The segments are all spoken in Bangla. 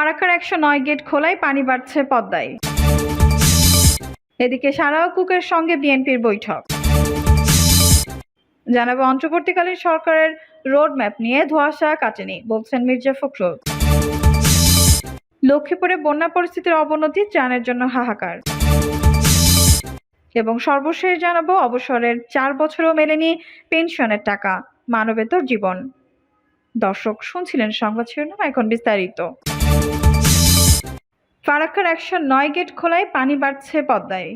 ফারাক্কার একশো নয় গেট খোলায় পানি বাড়ছে পদ্মায়। এদিকে সারাও কুকের সঙ্গে বিএনপির বৈঠক। জানাব অন্তর্বর্তীকালীন সরকারের রোড ম্যাপ নিয়ে, ধোঁয়াশা কাটেনি, বলছেন মির্জা ফখরুল। লক্ষ্মীপুরে বন্যা পরিস্থিতির অবনতি, ত্রাণের জন্য হাহাকার। এবং সর্বশেষ জানাব, অবসরের চার বছরও মেলেনি পেনশনের টাকা, মানবেতর জীবন। দর্শক শুনছিলেন সংবাদ শিরোনাম, এখন বিস্তারিত। ফারাক্কার একশো নয় গেট খোলায় পানি বাড়ছে পদ্মায়।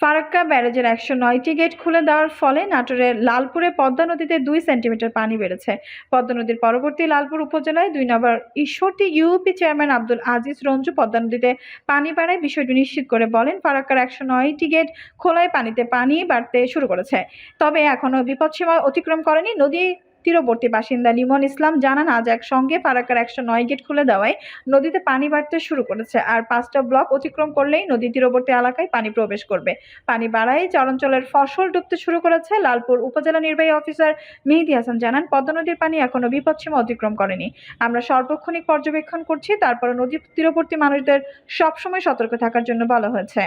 ফারাক্কা ব্যারেজের একশো নয়টি গেট খুলে দেওয়ার ফলে নাটোরের লালপুরে পদ্মা নদীতে দুই সেন্টিমিটার পানি বেড়েছে। পদ্মা নদীর পরবর্তী লালপুর উপজেলায় দুই নম্বর ঈশ্বরটি ইউপি চেয়ারম্যান আব্দুল আজিজ রঞ্জু পদ্মা নদীতে পানি বাড়ায় বিষয়টি নিশ্চিত করে বলেন, ফারাক্কার একশো নয়টি গেট খোলায় পানিতে পানি বাড়তে শুরু করেছে। তবে এখনও বিপদসীমা অতিক্রম করেনি। নদী তীরবর্তী বাসিন্দা লিমন ইসলাম জানান, আজ একসঙ্গে ফারাক্কার একশো নয় গেট খুলে দেওয়ায় নদীতে পানি বাড়তে শুরু করেছে আর পাঁচটা ব্লক অতিক্রম করলেই নদী তীরবর্তী এলাকায় পানি প্রবেশ করবে। পানি বাড়ায় চরাঞ্চলের ফসল ডুবতে শুরু করেছে। লালপুর উপজেলা নির্বাহী অফিসার মেহেদি হাসান জানান, পদ্মা নদীর পানি এখনও বিপদসীমা অতিক্রম করেনি। আমরা সর্বক্ষণিক পর্যবেক্ষণ করছি তারপরে নদী তীরবর্তী মানুষদের সবসময় সতর্ক থাকার জন্য বলা হয়েছে।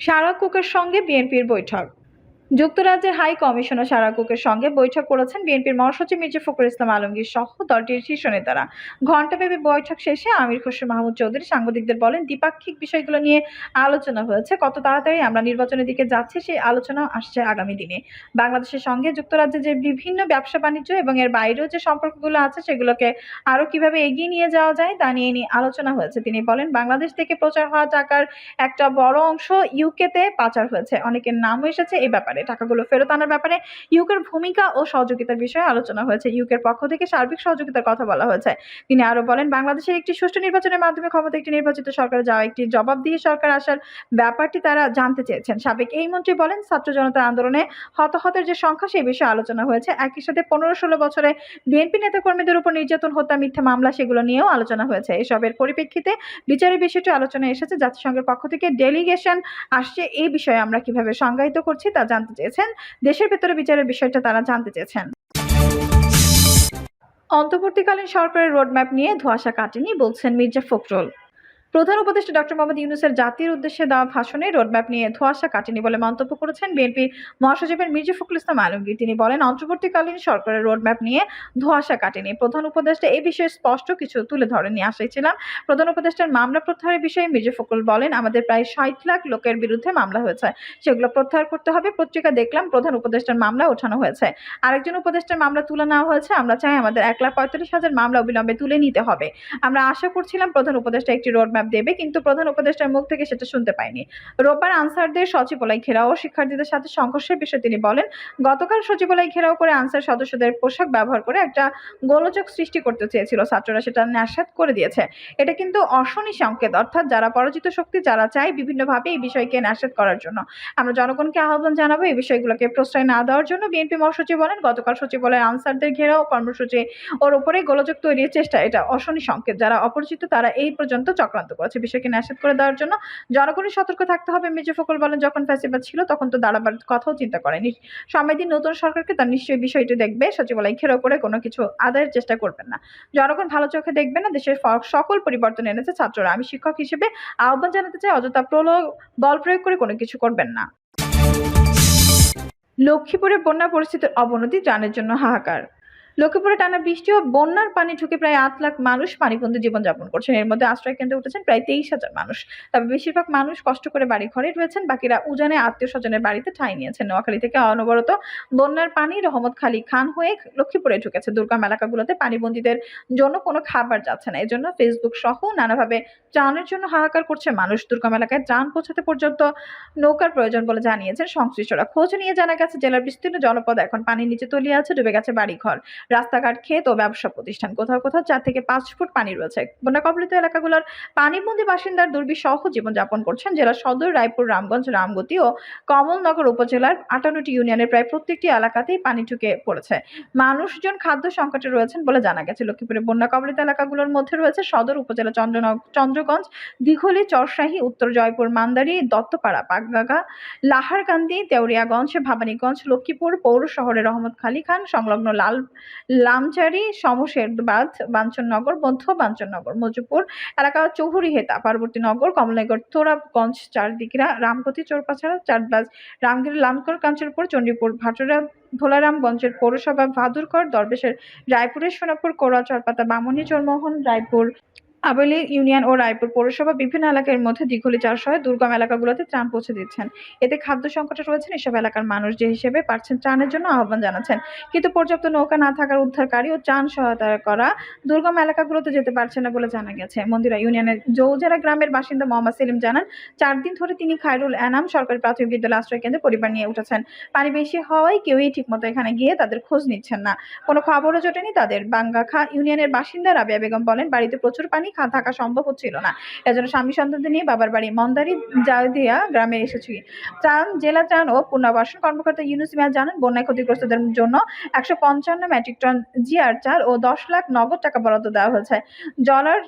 সারা কুকের সঙ্গে বিএনপির বৈঠক। যুক্তরাজ্যের হাই কমিশনার সারা কুকের সঙ্গে বৈঠক করেছেন বিএনপির মহাসচিব মির্জা ফখরুল ইসলাম আলমগীর সহ দলটির শীর্ষ নেতারা। ঘণ্টাব্যাপী বৈঠক শেষে আমির খসরু মাহমুদ চৌধুরী সাংবাদিকদের বলেন, দ্বিপাক্ষিক বিষয়গুলো নিয়ে আলোচনা হয়েছে। কত তাড়াতাড়ি আমরা নির্বাচনের দিকে যাচ্ছি, সেই আলোচনা আসছে আগামী দিনে। বাংলাদেশের সঙ্গে যুক্তরাজ্যে যে বিভিন্ন ব্যবসা বাণিজ্য এবং এর বাইরেও যে সম্পর্কগুলো আছে, সেগুলোকে আরও কীভাবে এগিয়ে নিয়ে যাওয়া যায়, তা নিয়ে নিয়ে আলোচনা হয়েছে। তিনি বলেন, বাংলাদেশ থেকে প্রচার হওয়া টাকার একটা বড় অংশ ইউকেতে পাচার হয়েছে। অনেকের নামও এসেছে এই ব্যাপারে। টাকাগুলো ফেরত আনার ব্যাপারে ইউকের ভূমিকা ও সহযোগিতার বিষয়ে আলোচনা হয়েছে। ইউকের পক্ষ থেকে সার্বিক সহযোগিতার কথা বলা হয়েছে। তিনি আরও বলেন, বাংলাদেশের একটি সুষ্ঠু নির্বাচনের মাধ্যমে ক্ষমতা একটি নির্বাচিত সরকারে যাওয়া, একটি জবাব দিয়ে সরকার আসার ব্যাপারটি তারা জানতে চেয়েছেন। সাবেক এই মন্ত্রী বলেন, ছাত্র জনতার আন্দোলনে হতাহতের যে সংখ্যা সেই বিষয়ে আলোচনা হয়েছে। একই সাথে পনেরো ষোলো বছরে বিএনপি নেতাকর্মীদের উপর নির্যাতন, হত্যা, মিথ্যা মামলা সেগুলো নিয়েও আলোচনা হয়েছে। এসবের পরিপ্রেক্ষিতে বিচারের বিষয়টি আলোচনায় এসেছে। জাতিসংঘের পক্ষ থেকে ডেলিগেশন আসছে। এই বিষয়ে আমরা কীভাবে সংজ্ঞায়িত করছি তা জানতে চেয়েছেন। দেশের ভেতরে বিচারের বিষয়টা তারা জানতে চেয়েছেন। অন্তর্বর্তীকালীন সরকারের রোডম্যাপ নিয়ে ধোয়াশা কাটেনি, বলছেন মির্জা ফখরুল। প্রধান উপদেষ্টা ডক্টর মোহাম্মদ ইউনুসের জাতির উদ্দেশ্যে দেওয়া ভাষণে রোডম্যাপ নিয়ে ধোঁয়াশা কাটেনি বলে মন্তব্য করেছেন বিএনপির মহাসচিবের মির্জা ফখরুল ইসলাম আলমগীর। তিনি বলেন, অন্তর্বর্তীকালীন সরকারের রোডম্যাপ নিয়ে ধোঁয়াশা কাটেনি। প্রধান উপদেষ্টা এই বিষয়ে স্পষ্ট কিছু তুলে ধরেনি আশাই ছিলাম। প্রধান উপদেষ্টার মামলা প্রত্যাহারের বিষয়ে মির্জা ফখরুল বলেন, আমাদের প্রায় ষাট লাখ লোকের বিরুদ্ধে মামলা হয়েছে। সেগুলো প্রত্যাহার করতে হবে। পত্রিকা দেখলাম, প্রধান উপদেষ্টার মামলা ওঠানো হয়েছে। আরেকজন উপদেষ্টার মামলা তুলে নেওয়া হয়েছে। আমরা চাই আমাদের এক লাখ পঁয়তাল্লিশ হাজার মামলা অবিলম্বে তুলে নিতে হবে। আমরা আশা করছিলাম প্রধান উপদেষ্টা একটি রোডম্যাপ দেবে, কিন্তু প্রধান উপদেষ্টার মুখ থেকে সেটা শুনতে পাইনি। রোববার আনসারদের সচিবালয় ঘেরাও ও শিক্ষার্থীদের সাথে সংঘর্ষের বিষয়ে তিনি বলেন, গতকাল সচিবালয় ঘেরাও করে আনসার সদস্যদের পোশাক ব্যবহার করে একটা গোলযোগ সৃষ্টি করতে চেয়েছিল। ছাত্ররা সেটা ন্যাসাত করে দিয়েছে। এটা কিন্তু অশনি সংকেত, অর্থাৎ যারা পরাজিত শক্তি, যারা চায় বিভিন্নভাবে এই বিষয়কে ন্যাসাত করার জন্য। আমরা জনগণকে আহ্বান জানাব এই বিষয়গুলোকে প্রশ্রয় না দেওয়ার জন্য। বিএনপি মহাসচিব বলেন, গতকাল সচিবালয়ের আনসারদের ঘেরাও কর্মসূচি ওর উপরে গোলযোগ তৈরির চেষ্টা। এটা অশনি সংকেত, যারা অপরিচিত তারা এই পর্যন্ত চক্রান্ত করেছে বিষয়কে নিষেধ করে দেওয়ার জন্য। জনগণের সতর্ক থাকতে হবে। মির্জা ফখরুল বলেন, যখন ফ্যাসিবাদ ছিল, তখন তো দাঁড়াবার কথাও চিন্তা করেনি। সময় দিন নতুন সরকারকে তার নিশ্চয়ই বিষয়টি দেখবে। সচিবালয় ঘেরাও করে কোনো কিছু আদায়ের চেষ্টা করবেন না। জনগণ ভালো চোখে দেখবে না। দেশের সকল পরিবর্তন এনেছে ছাত্ররা। আমি শিক্ষক হিসেবে আহ্বান জানাতে চাই, অযথা প্রলোভ, বল প্রয়োগ করে কোনো কিছু করবেন না। লক্ষ্মীপুরে বন্যা পরিস্থিতির অবনতি ত্রাণের জন্য হাহাকার। লক্ষ্মীপুরে টানা বৃষ্টি ও বন্যার পানি ঢুকে প্রায় আট লাখ মানুষ পানিবন্দী জীবনযাপন করছেন। এর মধ্যে আশ্রয় কেন্দ্রে উঠেছেন প্রায় তেইশ হাজার মানুষ। তবে বেশিরভাগ মানুষ কষ্ট করে বাড়ি ঘরে রয়েছেন। বাকিরা উজানে আত্মীয় স্বজনের বাড়িতে ঠাঁই নিয়েছেন। নোয়াখালী থেকে অনবরত বন্যার পানি, রহমত খালি খান হয়ে লক্ষ্মীপুরে ঢুকেছে। দুর্গম এলাকাগুলোতে পানিবন্দীদের জন্য কোনো খাবার যাচ্ছে না। এজন্য ফেসবুক সহ নানাভাবে ত্রাণের জন্য হাহাকার করছে মানুষ। দুর্গম এলাকায় ত্রাণ পৌঁছাতে পর্যন্ত নৌকার প্রয়োজন বলে জানিয়েছেন সংশ্লিষ্টরা। খোঁজ নিয়ে জানা গেছে, জেলার বিস্তীর্ণ জনপদ এখন পানির নিচে তলিয়ে আছে, ডুবে গেছে বাড়িঘর। রাস্তাঘাট ক্ষেত ও ব্যবসা প্রতিষ্ঠান। কোথাও কোথাও চার থেকে পাঁচ ফুট পানি রয়েছে। বন্যা কবলিত এলাকাগুলোর পানিবন্দী বাসিন্দার দুর্বিসহ জীবনযাপন করছেন জেলার সদর, রায়পুর, রামগঞ্জ, রামগতি ও কমলনগর উপজেলার আটান্নটি ইউনিয়নের প্রায় প্রত্যেকটি এলাকাতেই পানি ঢুকে পড়েছে। মানুষজন খাদ্য সংকটে রয়েছেন বলে জানা গেছে। লক্ষ্মীপুরে বন্যা কবলিত এলাকাগুলোর মধ্যে রয়েছে সদর উপজেলা চন্দ্রগঞ্জ, দিঘলি, চরশাহী, উত্তর জয়পুর, মান্দারি, দত্তপাড়া, পাকগাগা লাহারকান্দি তেওরিয়াগঞ্জ ভবানীগঞ্জ, লক্ষ্মীপুর, পৌর শহরের রহমত খালি খান, সংলগ্ন লাল লামচারি সমশেরবাদ বাঞ্চননগর, মধ্য বাঞ্চননগর, মজুপুর, এলাকা চৌহুরি হেতা, পার্বতী নগর কমলানগর তোরাবগঞ্জ চারদিকরা রামপতি চোরপাছাড়া চারবাজ রামগিরি, লামকর, কাঞ্চনপুর, চণ্ডীপুর, ভাটরা, ভোলারামগঞ্জের পৌরসভা ভাদুরকর দরবেশের, রায়পুরের, সোনাপুর কোড়া চরপাতা, বামনী, চরমোহন, রায়পুর আবেলি ইউনিয়ন ও রায়পুর পৌরসভা বিভিন্ন এলাকার মধ্যে দীঘলি চাষ হয়। দুর্গম এলাকাগুলোতে ত্রাণ পৌঁছে দিচ্ছেন। এতে খাদ্য সংকটে রয়েছেন এসব এলাকার মানুষ যে হিসেবে পারছেন ত্রাণের জন্য আহ্বান জানাচ্ছেন। কিন্তু পর্যাপ্ত নৌকা না থাকার উদ্ধারকারী ও ত্রাণ সহায়তা করা দুর্গম এলাকাগুলোতে যেতে পারছে না বলে জানা গেছে। মন্দিরা ইউনিয়নের জৌজারা গ্রামের বাসিন্দা মোহাম্মদ সেলিম জানান, চার দিন ধরে তিনি খায়রুল এনাম সরকারি প্রাথমিক বিদ্যালয় আশ্রয় কেন্দ্রে পরিবার নিয়ে উঠেছেন। পানি বেশি হওয়ায় কেউই ঠিকমতো এখানে গিয়ে তাদের খোঁজ নিচ্ছেন না। কোনো খবরও জোটেনি তাদের। বাঙ্গাখা ইউনিয়নের বাসিন্দা রাবিয়া বেগম বলেন, বাড়িতে প্রচুর পানি থাকা সম্ভব হচ্ছিল না। এজন্য স্বামী সন্তানদের নিয়ে বাবার বাড়ি মন্দারি জায়দিয়া গ্রামে এসেছি। ত্রাণ, জেলা ত্রাণ ও পুনর্বাসন কর্মকর্তা ইউনুস মিয়া জানান, বন্যায় ক্ষতিগ্রস্তদের জন্য একশো পঞ্চান্ন মেট্রিক টন জিআর চাল ও দশ লাখ নগদ টাকা বরাদ্দ দেওয়া হয়েছে। জলার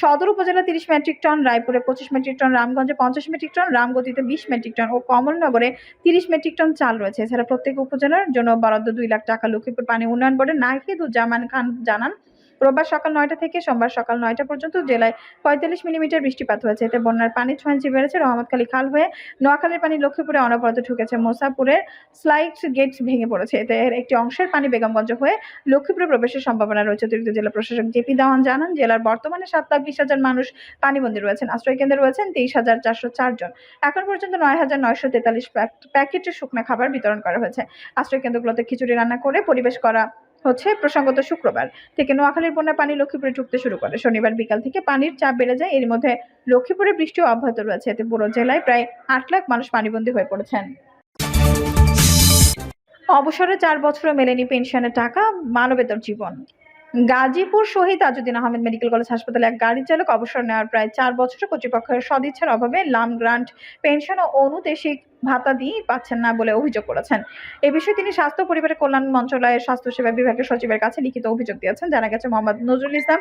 সদর উপজেলা তিরিশ মেট্রিক টন, রায়পুরে পঁচিশ মেট্রিক টন, রামগঞ্জে পঞ্চাশ মেট্রিক টন, রামগতিতে বিশ মেট্রিক টন ও কমলনগরে তিরিশ মেট্রিক টন চাল রয়েছে। এছাড়া প্রত্যেক উপজেলার জন্য বরাদ্দ দুই লাখ টাকা। লক্ষ্মীপুর পানি উন্নয়ন বোর্ডের নাহিদুজ্জামান খান জানান রোববার সকাল নয়টা থেকে সোমবার সকাল নয়টা পর্যন্ত জেলায় পঁয়তাল্লিশ মিলিমিটার বৃষ্টিপাত হয়েছে। এতে বন্যার পানি ছয় বেড়েছে। রহমতখালী খাল হয়ে নোয়াখালীর পানি লক্ষ্মীপুরে অনবরত ঢুকেছে। মোসাপুরের স্লাইড গেট ভেঙে পড়েছে। এতে এর একটি অংশের পানি বেগমগঞ্জ হয়ে লক্ষ্মীপুরে প্রবেশের সম্ভাবনা রয়েছে। অতিরিক্ত জেলা প্রশাসক জেপি দাওয়ান জানান, জেলার বর্তমানে সাত লাখ বিশ হাজার মানুষ পানিবন্দী রয়েছেন। আশ্রয় কেন্দ্রে রয়েছেন তেইশ হাজার চারশো চারজন এখন পর্যন্ত নয় হাজার নয়শো তেতাল্লিশ প্যাকেটের শুকনা খাবার বিতরণ করা হয়েছে। আশ্রয় কেন্দ্রগুলোতে খিচুড়ি রান্না করে পরিবেশ করা হচ্ছে প্রসঙ্গত শুক্রবার। থেকে নোয়াখালীর বন্যা পানি লক্ষ্মীপুরে ঢুকতে শুরু করে। শনিবার বিকাল থেকে পানির চাপ বেড়ে যায়। এর মধ্যে লক্ষ্মীপুরে বৃষ্টিও অব্যাহত রয়েছে। এতে পুরো জেলায় প্রায় আট লাখ মানুষ পানিবন্দী হয়ে পড়েছেন। অবসরে চার বছরও মেলেনি পেনশনের টাকা। মানবেতর জীবন। গাজীপুর শহীদ আজুদ্দিন আহমেদ মেডিকেল কলেজ হাসপাতালে এক গাড়ি চালক অবসর নেওয়ার প্রায় চার বছর কর্তৃপক্ষের সদিচ্ছার অভাবে লাম গ্রান্ট, পেনশন ও অনুদেশিক ভাতা দিয়ে পাচ্ছেন না বলে অভিযোগ করেছেন। এ বিষয়ে তিনি স্বাস্থ্য, পরিবারের কল্যাণ মন্ত্রণালয়ের স্বাস্থ্যসেবা বিভাগের সচিবের কাছে লিখিত অভিযোগ দিয়েছেন। জানা গেছে, মোহাম্মদ নজরুল ইসলাম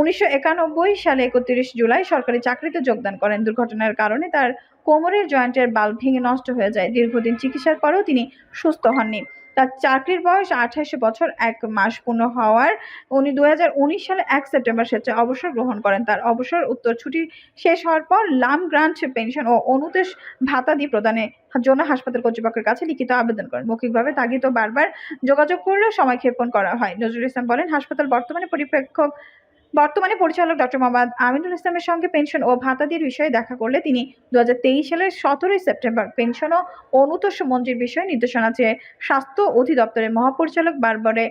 উনিশশো একানব্বই সালে একত্রিশ জুলাই সরকারি চাকরিতে যোগদান করেন। দুর্ঘটনার কারণে তার কোমরের জয়েন্টের বাল্ব ভেঙে নষ্ট হয়ে যায়। দীর্ঘদিন চিকিৎসার পরেও তিনি সুস্থ হননি। তার চাকরির বয়স আঠাশ বছর, এক মাস পূর্ণ হওয়ার। উনি দু হাজার উনিশ সালে এক সেপ্টেম্বর স্বেচ্ছায় অবসর গ্রহণ করেন। তার অবসর উত্তর ছুটি শেষ হওয়ার পর লাম গ্রান্ট পেনশন ও অনুদেশ ভাতা দিয়ে প্রদানের জন্য হাসপাতাল কর্তৃপক্ষের কাছে লিখিত আবেদন করেন। মৌখিকভাবে তাগিদ বারবার যোগাযোগ করলেও সময় ক্ষেপণ করা হয়। নজরুল ইসলাম বলেন, হাসপাতাল বর্তমানে পরিপ্রেক্ষক বর্তমানে পরিচালক ডক্টর মোহাম্মদ আমিনুল ইসলামের সঙ্গে পেনশন ও ভাতা ভাতাদির বিষয়ে দেখা করলে তিনি দু হাজার তেইশ সালের সতেরোই সেপ্টেম্বর পেনশন ও অনুতোষ মঞ্জুর বিষয়ে নির্দেশনা চেয়ে স্বাস্থ্য অধিদপ্তরের মহাপরিচালক বারবারে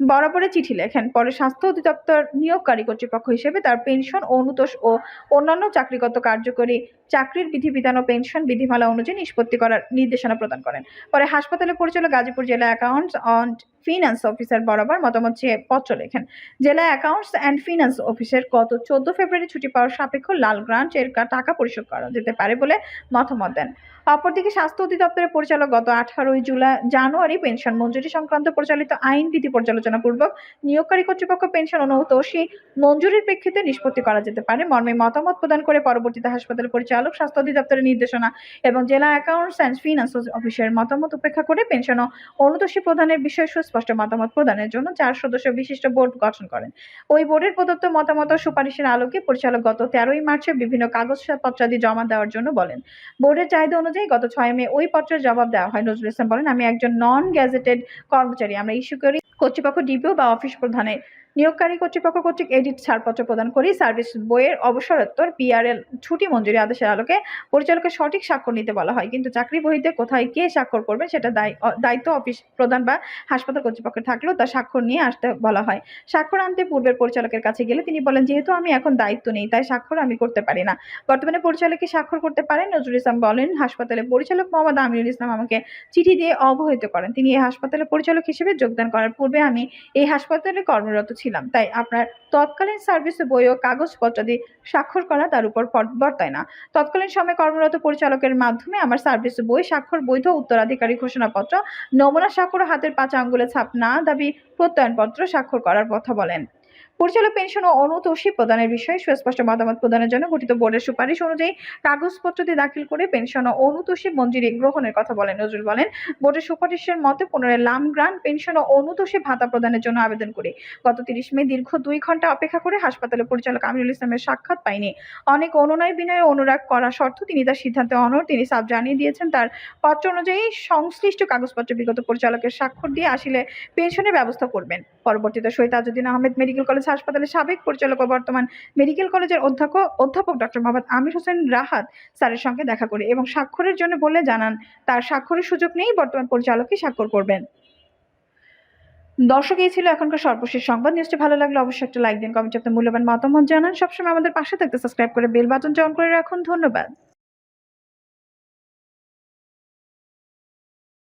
বরাবরে চিঠি লেখেন। পরে স্বাস্থ্য অধিদপ্তর নিয়োগকারী কর্তৃপক্ষ হিসেবে তার পেনশন, অনুতোষ ও অন্যান্য চাকরিগত কার্যকরী চাকরির বিধিবিধান ও পেনশন বিধিমালা অনুযায়ী নিষ্পত্তি করার নির্দেশনা প্রদান করেন। পরে হাসপাতালের পরিচালক গাজীপুর জেলা অ্যাকাউন্টস অ্যান্ড ফিনান্স অফিসার বরাবর মতামত চেয়ে পত্র লেখেন। জেলা অ্যাকাউন্টস অ্যান্ড ফিনান্স অফিসের গত চোদ্দ ফেব্রুয়ারি ছুটি পাওয়ার সাপেক্ষ লাল গ্রান্ট এর টাকা পরিশোধ করা যেতে পারে বলে মতামত দেন। অপরদিকে স্বাস্থ্য অধিদপ্তরের পরিচালক গত আঠারোই জুলাই জানুয়ারি পেনশন মঞ্জুরি সংক্রান্ত পরিচালিত আইন বিধি পর্যালোচনা পূর্বক নিয়োগকারী কর্তৃপক্ষ পেনশন অনুতোষী মঞ্জুরির প্রেক্ষিতে নিষ্পত্তি করা যেতে পারে। মর্মে মতামত প্রদান করে পরবর্তীতে হাসপাতাল পরিচালক, স্বাস্থ্য অধিদপ্তরের নির্দেশনা এবং জেলা অ্যাকাউন্টস অ্যান্ড ফিনান্স অফিসের মতামত উপেক্ষা করে পেনশন অনুতোষী প্রদানের বিষয়ে সুস্পষ্ট মতামত প্রদানের জন্য চার সদস্য বিশিষ্ট বোর্ড গঠন করেন। ওই বোর্ডের প্রদত্ত মতামত সুপারিশের আলোকে পরিচালক গত তেরোই মার্চে বিভিন্ন কাগজপত্রাদি জমা দেওয়ার জন্য বলেন। বোর্ডের চাহিদা অনুযায়ী গত ছয় মে ওই পত্রের জবাব দেওয়া হয়। নজরুল ইসলাম বলেন, আমি একজন নন গ্যাজেটেড কর্মচারী। আমরা ইস্যু করি কর্তৃপক্ষ, ডিপিও বা অফিস প্রধানের নিয়োগকারী কর্তৃপক্ষ কর্তৃক এডিট ছাড়পত্র প্রদান করি সার্ভিস বইয়ের অবসরোত্তর পিআরএল ছুটি মঞ্জুরি আদেশের আলোকে পরিচালকের সঠিক স্বাক্ষর নিতে বলা হয়। কিন্তু চাকরি বহিতে কোথায় কে স্বাক্ষর করবে সেটা দায়- দায়িত্ব অফিস প্রধান বা হাসপাতাল কর্তৃপক্ষের থাকলেও তা স্বাক্ষর নিয়ে আসতে বলা হয়। স্বাক্ষর আনতে পূর্বের পরিচালকের কাছে গেলে তিনি বলেন, যেহেতু আমি এখন দায়িত্ব নেই, তাই স্বাক্ষর আমি করতে পারি না। বর্তমানে পরিচালক কি স্বাক্ষর করতে পারেন। নজরুল ইসলাম বলেন হাসপাতালে পরিচালক মোহাম্মদ আমিরুল ইসলাম আমাকে চিঠি দিয়ে অবহিত করেন। তিনি এই হাসপাতালে পরিচালক হিসেবে যোগদান করার পূর্বে আমি এই হাসপাতালে কর্মরত ছিলাম। তাই আপনার তৎকালীন সার্ভিস বই ও কাগজপত্র কাগজপত্রাদি স্বাক্ষর করা তার উপর পর- বর্তায় না। তৎকালীন সময়ে কর্মরত পরিচালকের মাধ্যমে আমার সার্ভিস বই, স্বাক্ষর, বৈধ উত্তরাধিকারী ঘোষণাপত্র, নমুনা স্বাক্ষর হাতের পাঁচ আঙ্গুলে ছাপ না দাবি প্রত্যয়নপত্র স্বাক্ষর করার কথা বলেন। পরিচালক পেনশন ও অনুতোষী প্রদানের বিষয়ে সুস্পষ্ট মতামত প্রদানের জন্য গঠিত বোর্ডের সুপারিশ অনুযায়ী কাগজপত্র দিয়ে দাখিল করে পেনশন ও অনুতোষী মঞ্জুরি গ্রহণের কথা বলেন নজরুল বলেন, বোর্ডের সুপারিশের মতে পুনরায় লাম গ্রান্ট পেনশন ও অনুতোষী ভাতা প্রদানের জন্য আবেদন করে। গত তিরিশ মে দীর্ঘ দুই ঘণ্টা অপেক্ষা করে হাসপাতালে পরিচালক আমিরুল ইসলামের সাক্ষাৎ পাইনি অনেক অনুনয় বিনয় অনুরাগ করা শর্ত তিনি তার সিদ্ধান্তে অনর তিনি সাব জানিয়ে দিয়েছেন, তার পত্র অনুযায়ী সংশ্লিষ্ট কাগজপত্র বিগত পরিচালকের স্বাক্ষর দিয়ে আসলে পেনশনের ব্যবস্থা করবেন। পরবর্তীতে শহীদ তাজউদ্দিন আহমেদ মেডিকেল কলেজ হাসপাতালের সাবেক পরিচালক ও বর্তমান মেডিকেল কলেজের অধ্যক্ষ অধ্যাপক ডক্টর মোহাম্মদ আমির হোসেন রাহাত স্যারের সঙ্গে দেখা করে এবং স্বাক্ষরের জন্য বলে জানান, তার স্বাক্ষরের সুযোগ নেই বর্তমান পরিচালকই স্বাক্ষর করবেন। দর্শক, এই ছিল এখনকার সর্বশেষ সংবাদ। নিউজটি ভালো লাগলে অবশ্যই একটা লাইক দিন, কমেন্ট আপনার মূল্যবান মতামত জানান। সবসময় আমাদের পাশে থাকতে সাবস্ক্রাইব করে বেল বাটনটা অন করে রাখুন। ধন্যবাদ।